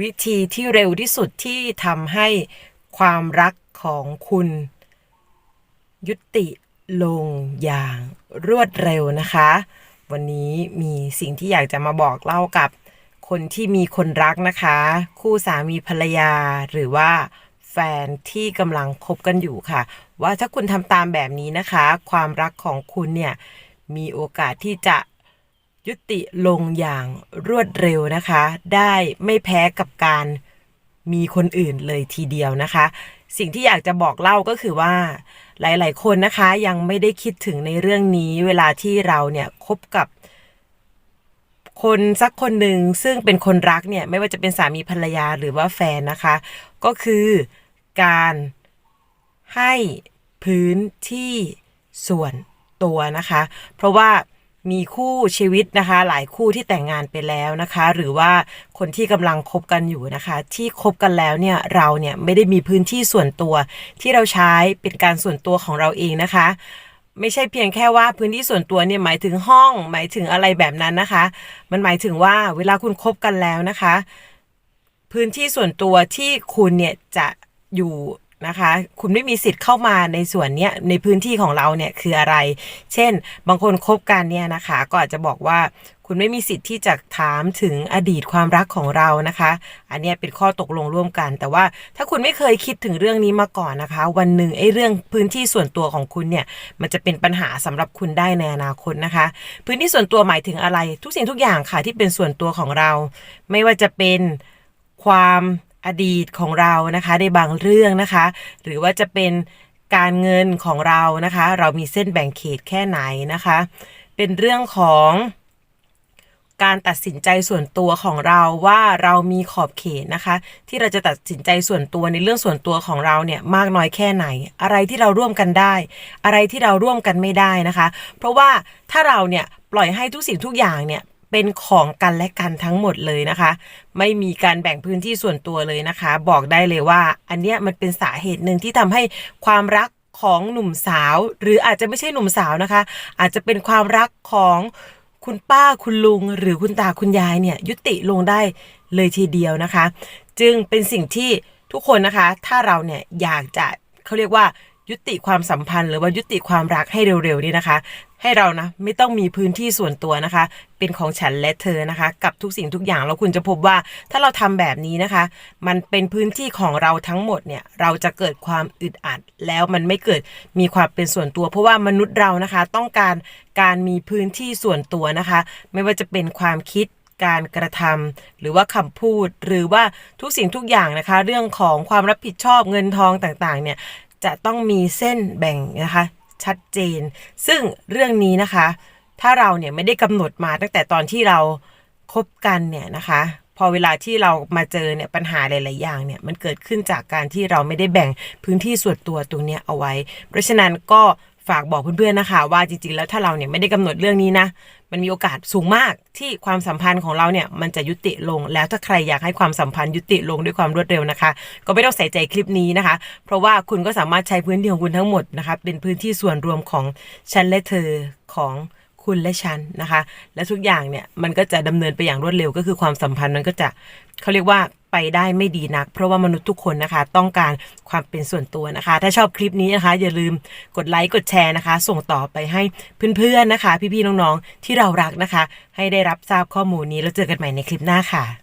วิธีที่เร็วที่สุดที่ทำให้ความรักของคุณ ยุติลงอย่างรวดเร็วนะคะ วันนี้มีสิ่งที่อยากจะมาบอกเล่ากับคนที่มีคนรักนะคะ คู่สามีภรรยาหรือว่าแฟนที่กำลังคบกันอยู่ค่ะ ว่าถ้าคุณทำตามแบบนี้นะคะ ความรักของคุณเนี่ยมีโอกาสที่จะ ยุติลงอย่างรวดเร็วนะคะ ได้ไม่แพ้กับการมีคนอื่นเลยทีเดียวนะคะ สิ่งที่อยากจะบอกเล่าก็คือว่า หลาย ๆ คนนะคะยังไม่ได้คิดถึงในเรื่องนี้ เวลาที่เราเนี่ยคบกับ คนสักคนหนึ่งซึ่งเป็นคนรักเนี่ยไม่ว่าจะเป็นสามีภรรยาหรือว่าแฟนนะคะ ก็คือการให้พื้นที่ส่วนตัวนะคะ เพราะว่า มีคู่ชีวิตนะคะ หลายคู่ที่แต่งงานไปแล้วนะคะ หรือว่าคนที่กำลังคบกันอยู่นะคะ ที่คบกันแล้วเนี่ยเราเนี่ยไม่ได้มีพื้นที่ส่วนตัว ที่เราใช้เป็นการส่วนตัวของเราเองนะคะ ไม่ใช่เพียงแค่ว่าพื้นที่ส่วนตัวเนี่ยหมายถึงห้อง หมายถึงอะไรแบบนั้นนะคะ มันหมายถึงว่าเวลาคุณคบกันแล้วนะคะ พื้นที่ส่วนตัวที่คุณเนี่ยจะอยู่ นะคะ คุณไม่มีสิทธิ์เข้ามาในส่วนเนี้ยในพื้นที่ของเราเนี่ยคืออะไร เช่น บางคนคบกันเนี่ยนะคะ ก็อาจจะบอกว่าคุณไม่มีสิทธิ์ที่จะถามถึงอดีตความรักของเรานะคะ อันนี้เป็นข้อตกลงร่วมกัน แต่ว่าถ้าคุณไม่เคยคิดถึงเรื่องนี้มาก่อนนะคะ วันหนึ่งไอ้เรื่องพื้นที่ส่วนตัวของคุณเนี่ย มันจะเป็นปัญหาสำหรับคุณได้ในอนาคตนะคะ พื้นที่ส่วนตัวหมายถึงอะไร ทุกสิ่งทุกอย่างค่ะที่เป็นส่วนตัวของเรา ไม่ว่าจะเป็นความ อดีตของเรานะคะในบางเรื่องนะคะ หรือว่าจะเป็นการเงินของเรานะคะ เรามีเส้นแบ่งเขตแค่ไหนนะคะ เป็นเรื่องของการตัดสินใจส่วนตัวของเราว่าเรามีขอบเขตนะคะ ที่เราจะตัดสินใจส่วนตัวในเรื่องส่วนตัวของเราเนี่ยมากน้อยแค่ไหน อะไรที่เราร่วมกันได้ อะไรที่เราร่วมกันไม่ได้นะคะ เพราะว่าถ้าเราเนี่ยปล่อยให้ทุกสิ่งทุกอย่างเนี่ย เป็นของกันและกันทั้งหมดเลยนะคะ ไม่มีการแบ่งพื้นที่ส่วนตัวเลยนะคะ บอกได้เลยว่า อันเนี้ยมันเป็นสาเหตุหนึ่งที่ทำให้ความรักของหนุ่มสาว หรืออาจจะไม่ใช่หนุ่มสาวนะคะ อาจจะเป็นความรักของคุณป้าคุณลุง หรือคุณตาคุณยายเนี่ยยุติลงได้เลยทีเดียวนะคะ จึงเป็นสิ่งที่ทุกคนนะคะ ถ้าเราเนี่ยอยากจะเขาเรียกว่า ยุติความสัมพันธ์ หรือว่ายุติความรักให้เร็วๆนี่นะคะ ให้เรานะไม่ต้องมีพื้นที่ส่วนตัวนะคะ เป็นของฉันและเธอนะคะ กับทุกสิ่งทุกอย่างแล้วคุณจะพบว่าถ้าเราทำแบบนี้นะคะ มันเป็นพื้นที่ของเราทั้งหมดเนี่ยเราจะเกิดความอึดอัด แล้วมันไม่เกิดมีความเป็นส่วนตัว เพราะว่ามนุษย์เรานะคะ ต้องการการมีพื้นที่ส่วนตัวนะคะ ไม่ว่าจะเป็นความคิดการกระทำหรือว่าคำพูดหรือว่าทุกสิ่งทุกอย่างนะคะ เรื่องของความรับผิดชอบเงินทองต่างๆเนี่ย จะต้องมีเส้นแบ่งนะคะชัดเจน ซึ่งเรื่องนี้นะคะ ถ้าเราเนี่ยไม่ได้กำหนดมาตั้งแต่ตอนที่เราคบกันเนี่ยนะคะพอเวลาที่เรามาเจอเนี่ยปัญหาหลาย ๆ อย่างเนี่ยมันเกิดขึ้นจากการที่เราไม่ได้แบ่งพื้นที่ส่วนตัวตรงนี้เอาไว้ เพราะฉะนั้นก็ ฝากบอกเพื่อนๆนะคะ ว่าจริงๆ แล้วถ้าเราเนี่ยไม่ได้กำหนดเรื่องนี้นะ มันมีโอกาสสูงมากที่ความสัมพันธ์ของเราเนี่ยมันจะยุติลงแล้วถ้าใครอยากให้ความสัมพันธ์ยุติลงด้วยความรวดเร็วนะคะ ก็ไม่ต้องใส่ใจคลิปนี้นะคะ เพราะว่าคุณก็สามารถใช้พื้นที่ของคุณทั้งหมดนะคะเป็นพื้นที่ส่วนรวมของฉันและเธอของคุณและฉันนะคะ และทุกอย่างเนี่ยมันก็จะดำเนินไปอย่างรวดเร็วก็คือความสัมพันธ์มันก็จะเขาเรียกว่า ไปได้ไม่ดีนัก เพราะว่ามนุษย์ทุกคนนะคะ ต้องการความเป็นส่วนตัวนะคะ ถ้าชอบคลิปนี้นะคะ อย่าลืมกดไลค์กดแชร์นะคะ ส่งต่อไปให้เพื่อนๆนะคะ พี่ๆน้องๆที่เรารักนะคะ ให้ได้รับทราบข้อมูลนี้แล้วเจอกันใหม่ในคลิปหน้าค่ะ